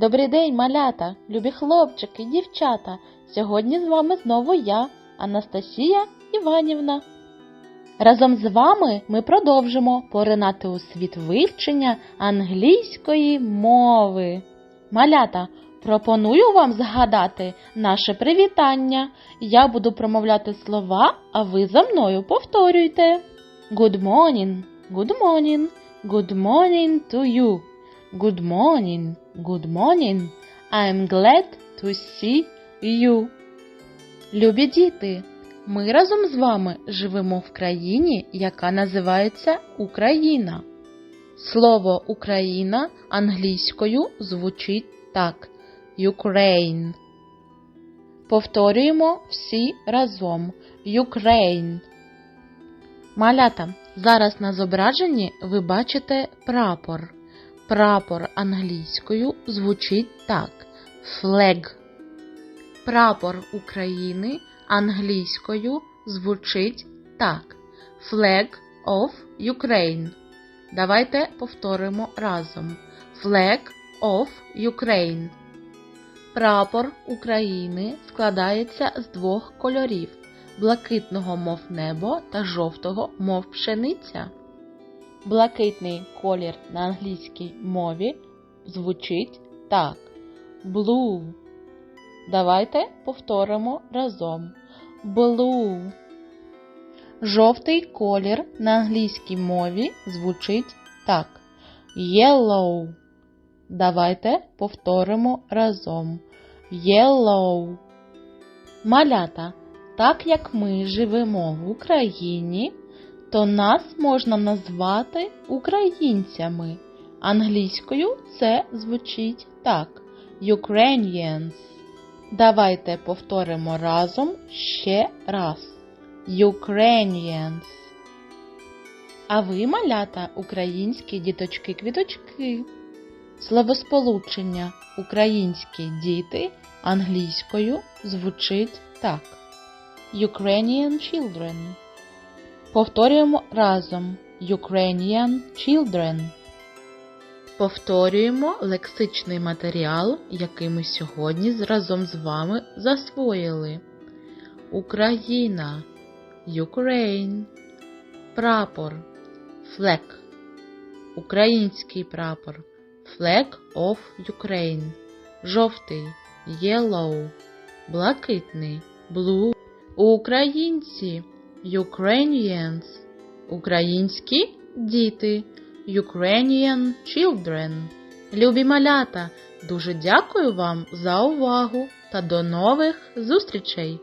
Добрий день, малята, любі хлопчики, дівчата. Сьогодні з вами знову я, Анастасія Іванівна. Разом з вами ми продовжимо поринати у світ вивчення англійської мови. Малята, пропоную вам згадати наше привітання. Я буду промовляти слова, а ви за мною повторюйте. Good morning, good morning, good morning to you. Good morning, good morning. I'm glad to see you. Любі діти, ми разом з вами живемо в країні, яка називається Україна. Слово Україна англійською звучить так Ukraine. Повторюємо всі разом Ukraine. Малята, зараз на зображенні ви бачите прапор. Прапор англійською звучить так flag. Прапор України англійською звучить так Flag of Ukraine. Давайте повторимо разом. Flag of Ukraine. Прапор України складається з двох кольорів блакитного мов небо та жовтого мов пшениця. Блакитний колір на англійській мові звучить так blue. Давайте повторимо разом. Blue. Жовтий колір на англійській мові звучить так. Yellow. Давайте повторимо разом. Yellow. Малята. Так як ми живемо в Україні, то нас можна назвати українцями. Англійською це звучить так. Ukrainians. Давайте повторимо разом ще раз. Ukrainians. А ви, малята, українські діточки-квіточки. Словосполучення українські діти англійською звучить так. Ukrainian children. Повторюємо разом. Ukrainian children. Повторюємо лексичний матеріал, який ми сьогодні разом з вами засвоїли. Україна, Ukraine, прапор, flag, український прапор, flag of Ukraine, жовтий, yellow, блакитний, blue, українці, Ukrainians, українські діти. Ukrainian Children. Любі малята, дуже дякую вам за увагу та до нових зустрічей!